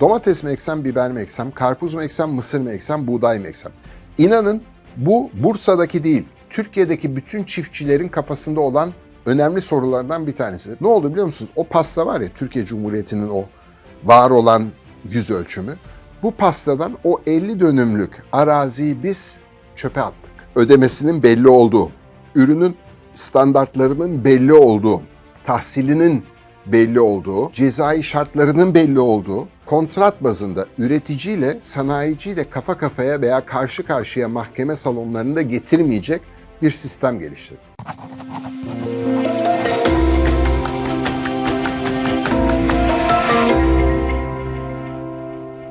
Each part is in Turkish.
Domates mi eksem, biber mi eksem, karpuz mu eksem, mısır mı eksem, buğday mı eksem? İnanın bu Bursa'daki değil, Türkiye'deki bütün çiftçilerin kafasında olan önemli sorulardan bir tanesi. Ne oldu biliyor musunuz? O pasta var ya Türkiye Cumhuriyeti'nin o var olan yüz ölçümü. Bu pastadan o 50 dönümlük araziyi biz çöpe attık. Ödemesinin belli olduğu, ürünün standartlarının belli olduğu, tahsilinin belli olduğu, cezai şartlarının belli olduğu, kontrat bazında üreticiyle sanayiciyle kafa kafaya veya karşı karşıya mahkeme salonlarında getirmeyecek bir sistem geliştirdik.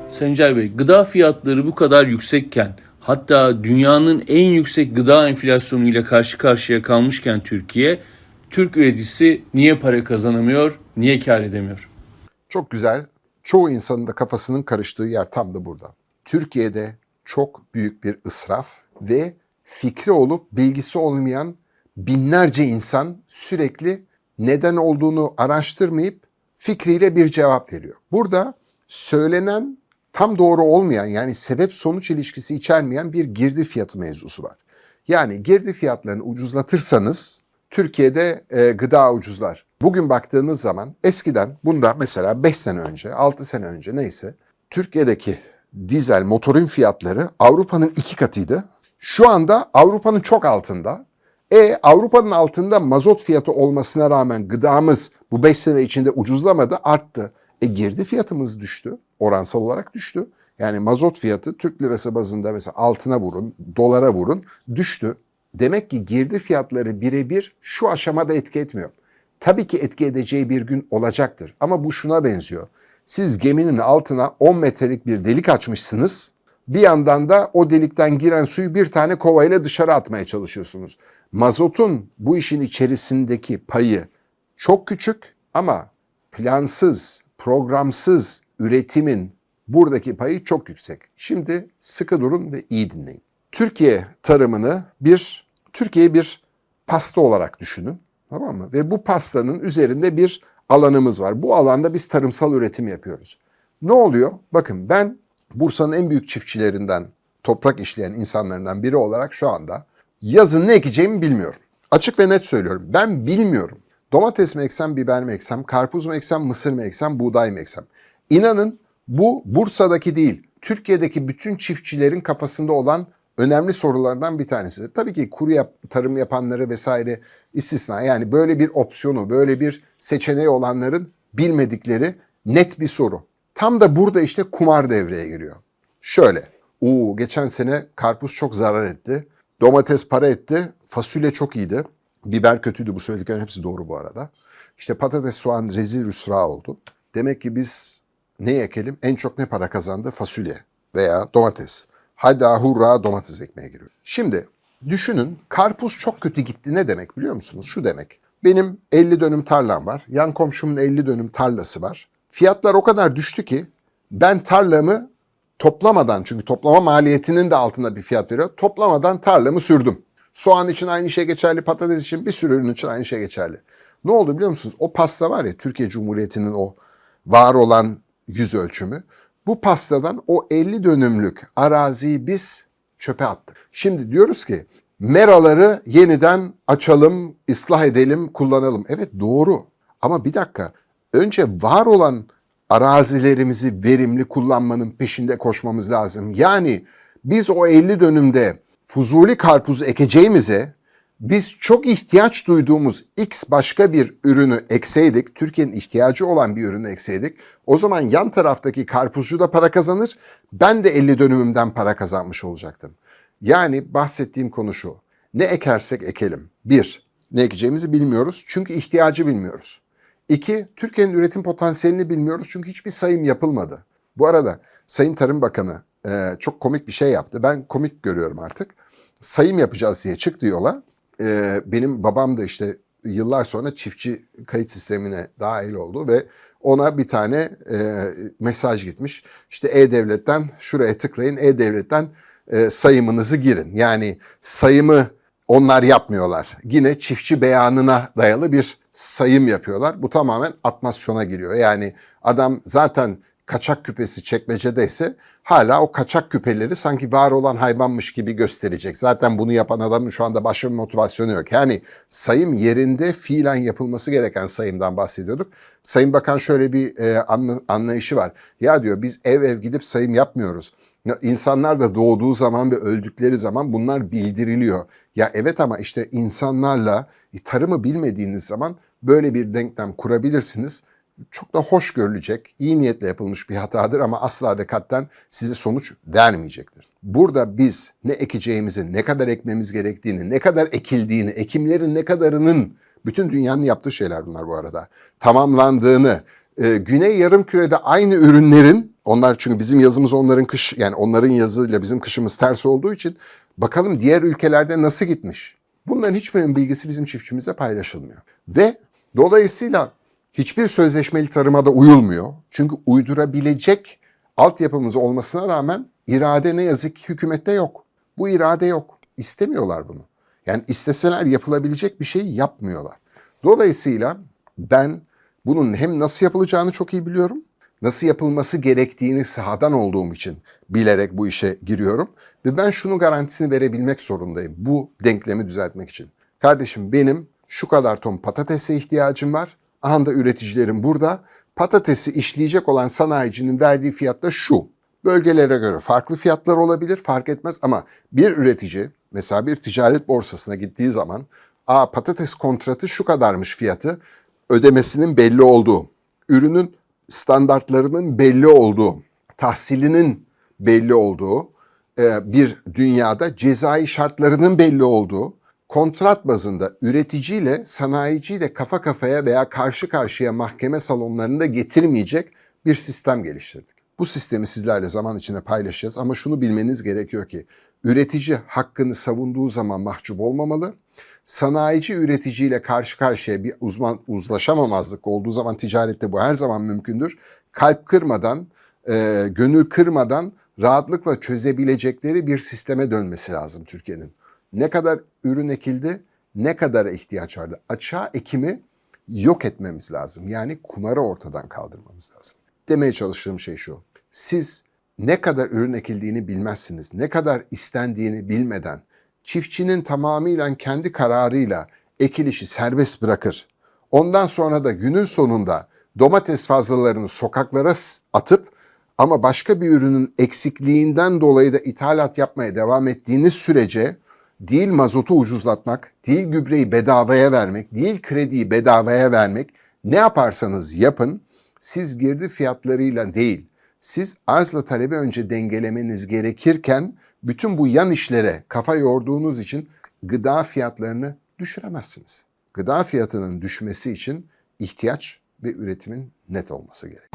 Sencer Bey, gıda fiyatları bu kadar yüksekken, hatta dünyanın en yüksek gıda enflasyonuyla karşı karşıya kalmışken Türkiye, Türk üreticisi niye para kazanamıyor, niye kar edemiyor? Çok güzel. Çoğu insanın da kafasının karıştığı yer tam da burada. Türkiye'de çok büyük bir ısraf ve fikri olup bilgisi olmayan binlerce insan sürekli neden olduğunu araştırmayıp fikriyle bir cevap veriyor. Burada söylenen tam doğru olmayan yani sebep sonuç ilişkisi içermeyen bir girdi fiyatı mevzusu var. Yani girdi fiyatlarını ucuzlatırsanız Türkiye'de e, gıda ucuzlar. Bugün baktığınız zaman eskiden bunda mesela 5 sene önce, 6 sene önce neyse Türkiye'deki dizel motorun fiyatları Avrupa'nın iki katıydı. Şu anda Avrupa'nın çok altında. E Avrupa'nın altında mazot fiyatı olmasına rağmen gıdamız bu 5 sene içinde ucuzlamadı, arttı. E girdi fiyatımız düştü. Oransal olarak düştü. Yani mazot fiyatı Türk lirası bazında mesela altına vurun, dolara vurun düştü. Demek ki girdi fiyatları birebir şu aşamada etki etmiyor. Tabii ki etki edeceği bir gün olacaktır. Ama bu şuna benziyor. Siz geminin altına 10 metrelik bir delik açmışsınız. Bir yandan da o delikten giren suyu bir tane kovayla dışarı atmaya çalışıyorsunuz. Mazotun bu işin içerisindeki payı çok küçük ama plansız, programsız üretimin buradaki payı çok yüksek. Şimdi sıkı durun ve iyi dinleyin. Türkiye tarımını bir Türkiye bir pasta olarak düşünün. Tamam mı? Ve bu pastanın üzerinde bir alanımız var. Bu alanda biz tarımsal üretim yapıyoruz. Ne oluyor? Bakın ben Bursa'nın en büyük çiftçilerinden, toprak işleyen insanlarından biri olarak şu anda yazın ne ekeceğimi bilmiyorum. Açık ve net söylüyorum. Ben bilmiyorum. Domates mi eksem, biber mi eksem, karpuz mu eksem, mısır mı eksem, buğday mı eksem? İnanın bu Bursa'daki değil, Türkiye'deki bütün çiftçilerin kafasında olan önemli sorulardan bir tanesi. Tabii ki kuru yap, tarım yapanları vesaire istisna. Yani böyle bir opsiyonu, böyle bir seçeneği olanların bilmedikleri net bir soru. Tam da burada işte kumar devreye giriyor. Şöyle, uuu geçen sene karpuz çok zarar etti. Domates para etti, fasulye çok iyiydi. Biber kötüydü bu söylediklerin hepsi doğru bu arada. İşte patates, soğan rezil rüsra oldu. Demek ki biz ne ekelim? En çok ne para kazandı? Fasulye veya domates. Hadi hurra domates ekmeye giriyor. Şimdi düşünün karpuz çok kötü gitti ne demek biliyor musunuz? Şu demek. Benim 50 dönüm tarlam var. Yan komşumun 50 dönüm tarlası var. Fiyatlar o kadar düştü ki ben tarlamı toplamadan çünkü toplama maliyetinin de altında bir fiyat veriyor. Toplamadan tarlamı sürdüm. Soğan için aynı şey geçerli, patates için bir sürü ürün için aynı şey geçerli. Ne oldu biliyor musunuz? O pasta var ya Türkiye Cumhuriyeti'nin o var olan yüz ölçümü. Bu pastadan o 50 dönümlük araziyi biz çöpe attık. Şimdi diyoruz ki meraları yeniden açalım, ıslah edelim, kullanalım. Evet doğru ama bir dakika önce var olan arazilerimizi verimli kullanmanın peşinde koşmamız lazım. Yani biz o 50 dönümde fuzuli karpuzu ekeceğimize biz çok ihtiyaç duyduğumuz X başka bir ürünü ekseydik, Türkiye'nin ihtiyacı olan bir ürünü ekseydik, o zaman yan taraftaki karpuzcu da para kazanır, ben de 50 dönümümden para kazanmış olacaktım. Yani bahsettiğim konu şu, ne ekersek ekelim. Bir, ne ekeceğimizi bilmiyoruz çünkü ihtiyacı bilmiyoruz. İki, Türkiye'nin üretim potansiyelini bilmiyoruz çünkü hiçbir sayım yapılmadı. Bu arada Sayın Tarım Bakanı e, çok komik bir şey yaptı. Ben komik görüyorum artık. Sayım yapacağız diye çıktı yola e, benim babam da işte yıllar sonra çiftçi kayıt sistemine dahil oldu ve ona bir tane e, mesaj gitmiş. İşte E-Devlet'ten şuraya tıklayın, E-Devlet'ten e, sayımınızı girin. Yani sayımı onlar yapmıyorlar. Yine çiftçi beyanına dayalı bir sayım yapıyorlar. Bu tamamen atmasyona giriyor. Yani adam zaten kaçak küpesi çekmecedeyse hala o kaçak küpeleri sanki var olan hayvanmış gibi gösterecek. Zaten bunu yapan adamın şu anda başka bir motivasyonu yok. Yani sayım yerinde fiilen yapılması gereken sayımdan bahsediyorduk. Sayın Bakan şöyle bir e, anla- anlayışı var. Ya diyor biz ev ev gidip sayım yapmıyoruz. Ya İnsanlar da doğduğu zaman ve öldükleri zaman bunlar bildiriliyor. Ya evet ama işte insanlarla tarımı bilmediğiniz zaman böyle bir denklem kurabilirsiniz. Çok da hoş görülecek, iyi niyetle yapılmış bir hatadır ama asla ve katten size sonuç vermeyecektir. Burada biz ne ekeceğimizi, ne kadar ekmemiz gerektiğini, ne kadar ekildiğini, ekimlerin ne kadarının bütün dünyanın yaptığı şeyler bunlar bu arada. Tamamlandığını, e, Güney Yarımküre'de aynı ürünlerin onlar çünkü bizim yazımız onların kış yani onların yazıyla bizim kışımız ters olduğu için bakalım diğer ülkelerde nasıl gitmiş. Bunların hiçbirinin bilgisi bizim çiftçimizle paylaşılmıyor. Ve dolayısıyla hiçbir sözleşmeli tarıma da uyulmuyor. Çünkü uydurabilecek altyapımız olmasına rağmen irade ne yazık ki hükümette yok. Bu irade yok. İstemiyorlar bunu. Yani isteseler yapılabilecek bir şey yapmıyorlar. Dolayısıyla ben bunun hem nasıl yapılacağını çok iyi biliyorum. Nasıl yapılması gerektiğini sahadan olduğum için bilerek bu işe giriyorum. Ve ben şunu garantisini verebilmek zorundayım bu denklemi düzeltmek için. Kardeşim benim şu kadar ton patatese ihtiyacım var. Aha da üreticilerim burada. Patatesi işleyecek olan sanayicinin verdiği fiyat da şu. Bölgelere göre farklı fiyatlar olabilir fark etmez ama bir üretici mesela bir ticaret borsasına gittiği zaman Aa patates kontratı şu kadarmış fiyatı ödemesinin belli olduğu, ürünün standartlarının belli olduğu, tahsilinin belli olduğu e, bir dünyada cezai şartlarının belli olduğu, kontrat bazında üreticiyle sanayiciyle kafa kafaya veya karşı karşıya mahkeme salonlarında getirmeyecek bir sistem geliştirdik. Bu sistemi sizlerle zaman içinde paylaşacağız ama şunu bilmeniz gerekiyor ki üretici hakkını savunduğu zaman mahcup olmamalı. Sanayici üreticiyle karşı karşıya bir uzman uzlaşamamazlık olduğu zaman ticarette bu her zaman mümkündür. Kalp kırmadan, e, gönül kırmadan rahatlıkla çözebilecekleri bir sisteme dönmesi lazım Türkiye'nin. Ne kadar ürün ekildi, ne kadara ihtiyaç vardı. Açığa ekimi yok etmemiz lazım. Yani kumarı ortadan kaldırmamız lazım. Demeye çalıştığım şey şu. Siz ne kadar ürün ekildiğini bilmezsiniz. Ne kadar istendiğini bilmeden çiftçinin tamamıyla kendi kararıyla ekilişi serbest bırakır. Ondan sonra da günün sonunda domates fazlalarını sokaklara atıp ama başka bir ürünün eksikliğinden dolayı da ithalat yapmaya devam ettiğiniz sürece değil mazotu ucuzlatmak, değil gübreyi bedavaya vermek, değil krediyi bedavaya vermek ne yaparsanız yapın siz girdi fiyatlarıyla değil siz arzla talebi önce dengelemeniz gerekirken bütün bu yan işlere kafa yorduğunuz için gıda fiyatlarını düşüremezsiniz. Gıda fiyatının düşmesi için ihtiyaç ve üretimin net olması gerek.